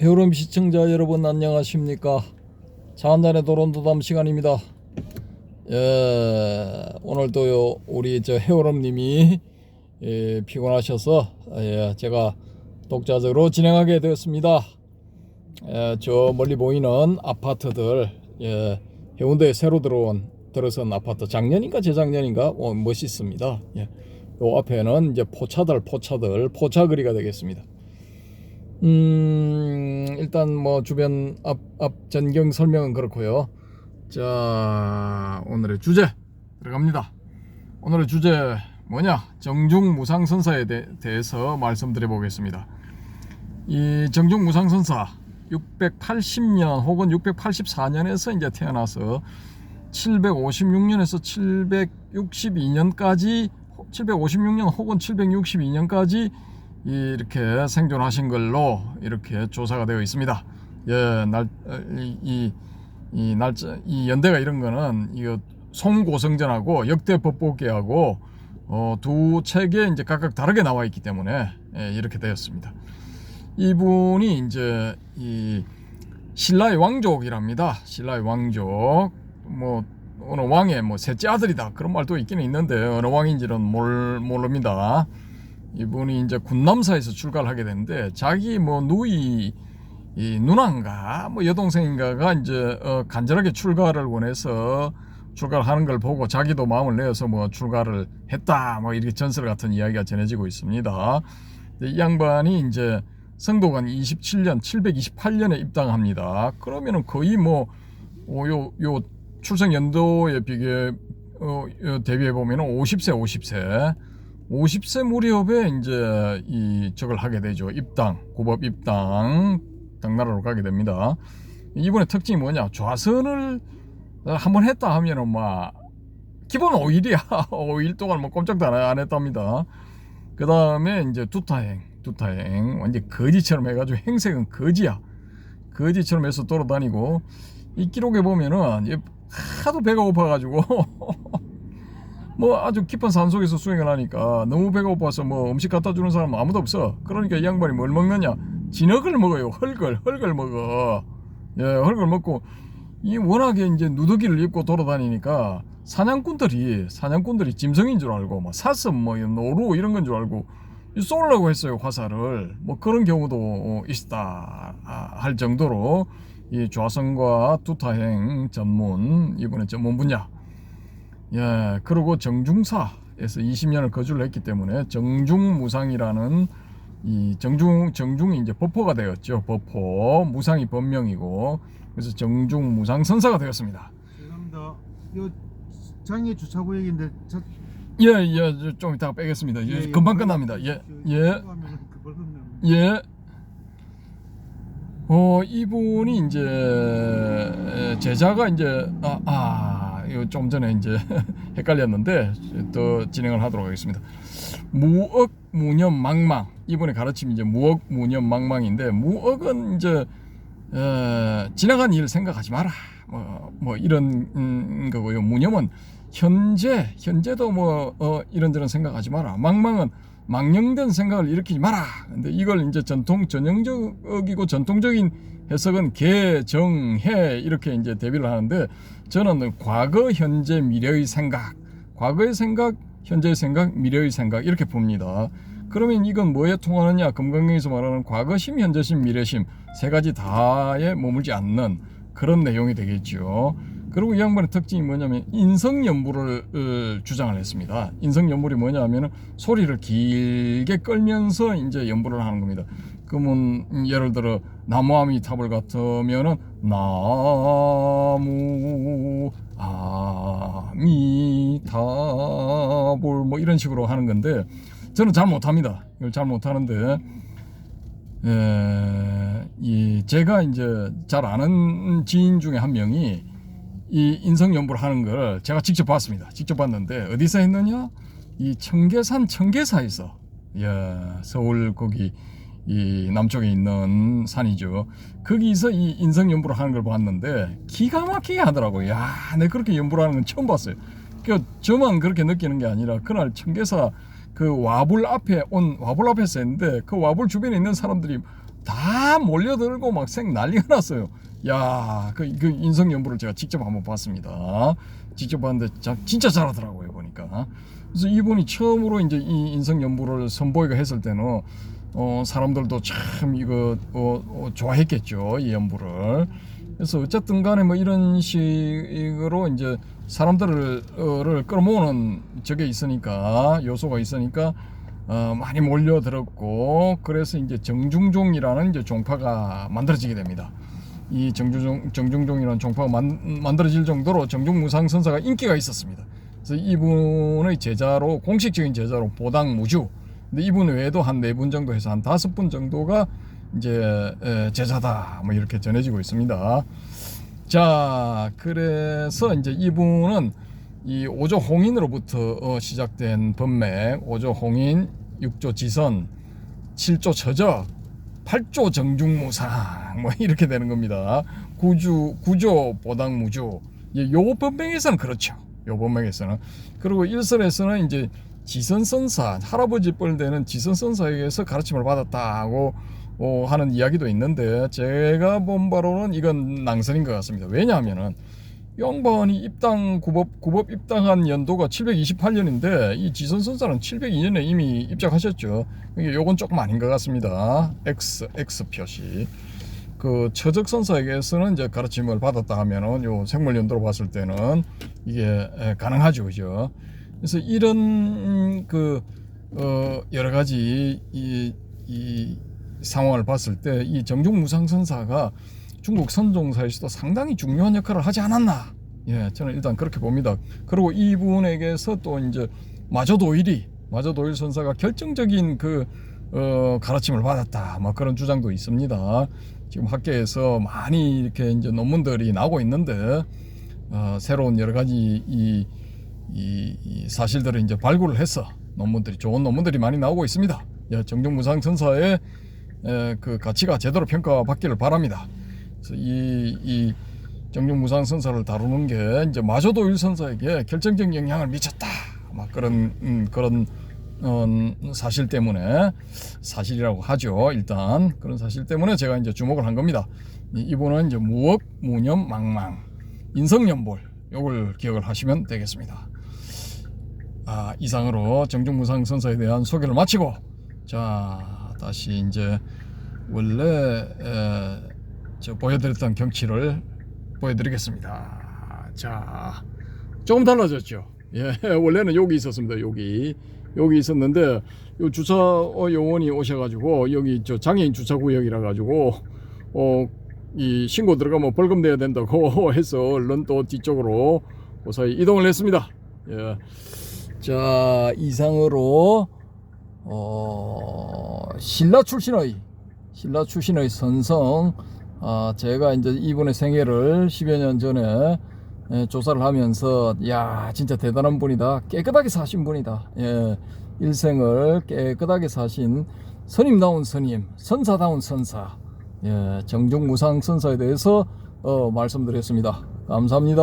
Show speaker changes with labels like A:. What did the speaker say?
A: 해오름 시청자 여러분 안녕하십니까? 자한단의 도론도담 시간입니다. 예, 오늘도요 우리 저 해오름님이 예, 피곤하셔서 예, 제가 독자적으로 진행하게 되었습니다. 예, 저 멀리 보이는 아파트들 예, 해운대에 새로 들어온 들어선 아파트 작년인가 재작년인가? 어, 멋있습니다. 예, 요 앞에는 이제 포차들 포차들 포차거리가 되겠습니다 음, 일단 뭐 주변 앞, 앞 전경 설명은 그렇고요. 자, 오늘의 주제 들어갑니다. 오늘의 주제 뭐냐? 정중 무상 선사에 대, 대해서 말씀드려 보겠습니다. 이 정중 무상 선사 680년 혹은 684년에서 이제 태어나서 756년에서 762년까지 756년 혹은 762년까지 이렇게 생존하신 걸로 이렇게 조사가 되어 있습니다. 예, 날, 이, 이, 이 날짜, 이 연대가 이런 거는 이거 송고성전하고 역대 법보기하고 어, 두 책에 이제 각각 다르게 나와 있기 때문에 예, 이렇게 되었습니다. 이분이 이제 이 신라의 왕족이랍니다. 신라의 왕족 뭐 어느 왕의 뭐 셋째 아들이다 그런 말도 있기는 있는데 어느 왕인지는 몰, 모릅니다. 이분이 이제 군남사에서 출가를 하게 되는데 자기 뭐 누이 이 누나인가 뭐 여동생인가가 이제 어 간절하게 출가를 원해서 출가를 하는 걸 보고 자기도 마음을 내어서 뭐 출가를 했다 뭐 이렇게 전설 같은 이야기가 전해지고 있습니다. 이 양반이 이제 성도관 27년 728년에 입당합니다. 그러면은 거의 뭐요요 요 출생 연도에 비교 어, 대비해 보면은 50세 50세 50세 무렵에 이제 이 적을 하게 되죠. 입당, 고법 입당, 당나라로 가게 됩니다. 이분의 특징이 뭐냐? 좌선을 한번 했다 하면은 막 기본 5일이야. 5일 동안 뭐 꼼짝도 안 했답니다. 그 다음에 이제 두타행, 두타행 완전 거지처럼 해가지고 행색은 거지야. 거지처럼 해서 돌아다니고 이 기록에 보면은 하도 배가 고파가지고 뭐 아주 깊은 산 속에서 수행을 하니까 너무 배가 고파서 뭐 음식 갖다 주는 사람 아무도 없어. 그러니까 이 양반이 뭘 먹느냐? 진흙을 먹어요. 헐걸, 헐걸 먹어. 예, 헐걸 먹고 이 워낙에 이제 누더기를 입고 돌아다니니까 사냥꾼들이 사냥꾼들이 짐승인 줄 알고 막 사슴 뭐 노루 이런 건 줄 알고 쏘려고 했어요 화살을 뭐 그런 경우도 있다 할 정도로 이 좌선과 두타행 전문 이번에 전문 분야 예, 그리고 정중사에서 20년을 거주를 했기 때문에 정중무상이라는 이 정중 정중이 이제 법포가 되었죠. 법포 무상이 법명이고 그래서 정중 무상 선사가 되었습니다.
B: 죄송합니다. 요 장애 주차 구역인데 저
A: 예, 예, 저좀 이따가 빼겠습니다. 예,
B: 예, 예.
A: 금방 끝납니다. 예,
B: 저-
A: 예,
B: 그걸 흠면
A: 예. 어, 이분이 이제 제자가 이제 아, 아 이거 좀 전에 이제 헷갈렸는데 또 진행을 하도록 하겠습니다. 무억 무념 망망 이분의 가르침이 이제 무억 무념 망망인데 무억은 이제 어, 지나간 일 생각하지 마라. 뭐, 뭐 이런 음, 거고요. 무념은 현재 현재도 뭐 어, 이런저런 생각하지 마라. 망망은 망령된 생각을 일으키지 마라. 근데 이걸 이제 전통 전형적이고 전통적인 해석은 개정해 이렇게 이제 대비를 하는데 저는 과거, 현재, 미래의 생각, 과거의 생각, 현재의 생각, 미래의 생각 이렇게 봅니다. 그러면 이건 뭐에 통하느냐? 금강경에서 말하는 과거심, 현재심, 미래심 세 가지 다에 머물지 않는 그런 내용이 되겠죠. 그리고 이 양반의 특징이 뭐냐면 인성연불을 어, 주장을 했습니다. 인성연불이 뭐냐면은 소리를 길게 끌면서 이제 연불을 하는 겁니다. 그러면 음, 예를 들어 나무아미타불 같으면은 나무 아미타불 뭐 이런 식으로 하는 건데 저는 잘 못합니다. 이걸 잘 못하는데 에, 이 제가 이제 잘 아는 지인 중에 한 명이 이 인성 연구를 하는 걸 제가 직접 봤습니다. 직접 봤는데 어디서 했느냐? 이 청계산 청계사에서 야, 서울 거기 이 남쪽에 있는 산이죠. 거기서 이 인성 연구를 하는 걸 봤는데 기가 막히게 하더라고요. 야, 내 그렇게 연구를 하는 건 처음 봤어요. 그 저만 그렇게 느끼는 게 아니라 그날 청계사 그 와불 앞에 온 와불 앞에서 했는데 그 와불 주변에 있는 사람들이 다 몰려들고 막 생 난리가 났어요. 야, 그, 그 인성 연부를 제가 직접 한번 봤습니다. 직접 봤는데 자, 진짜 잘하더라고요 보니까. 그래서 이분이 처음으로 이제 이 인성 연부를 선보이가 했을 때는 어, 사람들도 참 이거 어, 어, 좋아했겠죠 이 연부를. 그래서 어쨌든 간에 뭐 이런 식으로 이제 사람들을 를 끌어모으는 저게 있으니까 요소가 있으니까 어, 많이 몰려들었고 그래서 이제 정중종이라는 이제 종파가 만들어지게 됩니다. 이 정중종 정중종이라는 종파가 만, 만들어질 정도로 정중무상 선사가 인기가 있었습니다. 그래서 이분의 제자로 공식적인 제자로 보당 무주. 근데 이분 외에도 한 네 분 정도 해서 한 다섯 분 정도가 이제 에, 제자다 뭐 이렇게 전해지고 있습니다. 자, 그래서 이제 이분은 이 오조 홍인으로부터 어, 시작된 법맥, 오조 홍인, 육조 지선, 칠조 처적, 팔조 정중무상 뭐 이렇게 되는 겁니다. 구주 구조 보당 무주. 예, 요 법맥에서는 그렇죠. 요 법맥에서는 그리고 일설에서는 이제 지선선사 할아버지 뻘 되는 지선선사에게서 가르침을 받았다고 어, 하는 이야기도 있는데 제가 본 바로는 이건 낭선인 것 같습니다. 왜냐하면은 양반이 입당 구법 구법 입당한 연도가 728년인데 이 지선 선사는 702년에 이미 입장하셨죠. 이게 요건 조금 아닌 것 같습니다. X X 표시. 그 처적 선사에게서는 이제 가르침을 받았다 하면은 요 생물 연도로 봤을 때는 이게 에, 가능하죠, 그죠? 그래서 이런 음, 그 어, 여러 가지 이, 이 상황을 봤을 때 이 정중무상 선사가 중국 선종사에서도 상당히 중요한 역할을 하지 않았나? 예, 저는 일단 그렇게 봅니다. 그리고 이분에게서 또 이제 마저도일이 마저도일 선사가 결정적인 그 어, 가르침을 받았다. 뭐 그런 주장도 있습니다. 지금 학계에서 많이 이렇게 이제 논문들이 나오고 있는데 어, 새로운 여러 가지 이, 이, 이 사실들을 이제 발굴을 해서 논문들이 좋은 논문들이 많이 나오고 있습니다. 예, 정중무상 선사의 에, 그 가치가 제대로 평가받기를 바랍니다. 그래서 이, 이 정중무상 선사를 다루는 게 이제 마저도 일 선사에게 결정적 영향을 미쳤다. 막 그런 음, 그런 어, 사실 때문에 사실이라고 하죠. 일단 그런 사실 때문에 제가 이제 주목을 한 겁니다. 이- 이분은 이제 무억, 무념, 망망, 인성연볼 요걸 기억을 하시면 되겠습니다. 아, 이상으로 정중무상 선사에 대한 소개를 마치고 자 다시 이제 원래 에, 저 보여드렸던 경치를 보여드리겠습니다. 자 조금 달라졌죠. 예, 원래는 여기 있었습니다. 여기 여기 있었는데 요 주차 어, 요원이 오셔가지고 여기 저 장애인 주차 구역이라 가지고 어 이 신고 들어가면 벌금 내야 된다고 해서 얼른 또 뒤쪽으로 무사히 이동을 했습니다. 예. 자 이상으로 어 신라 출신의 신라 출신의 선성 아 제가 이제 이분의 생애를 10여 년 전에 예, 조사를 하면서 야 진짜 대단한 분이다. 깨끗하게 사신 분이다. 예, 일생을 깨끗하게 사신 스님다운 스님 선사다운 선사 예, 정중무상 선사에 대해서 어, 말씀드렸습니다. 감사합니다.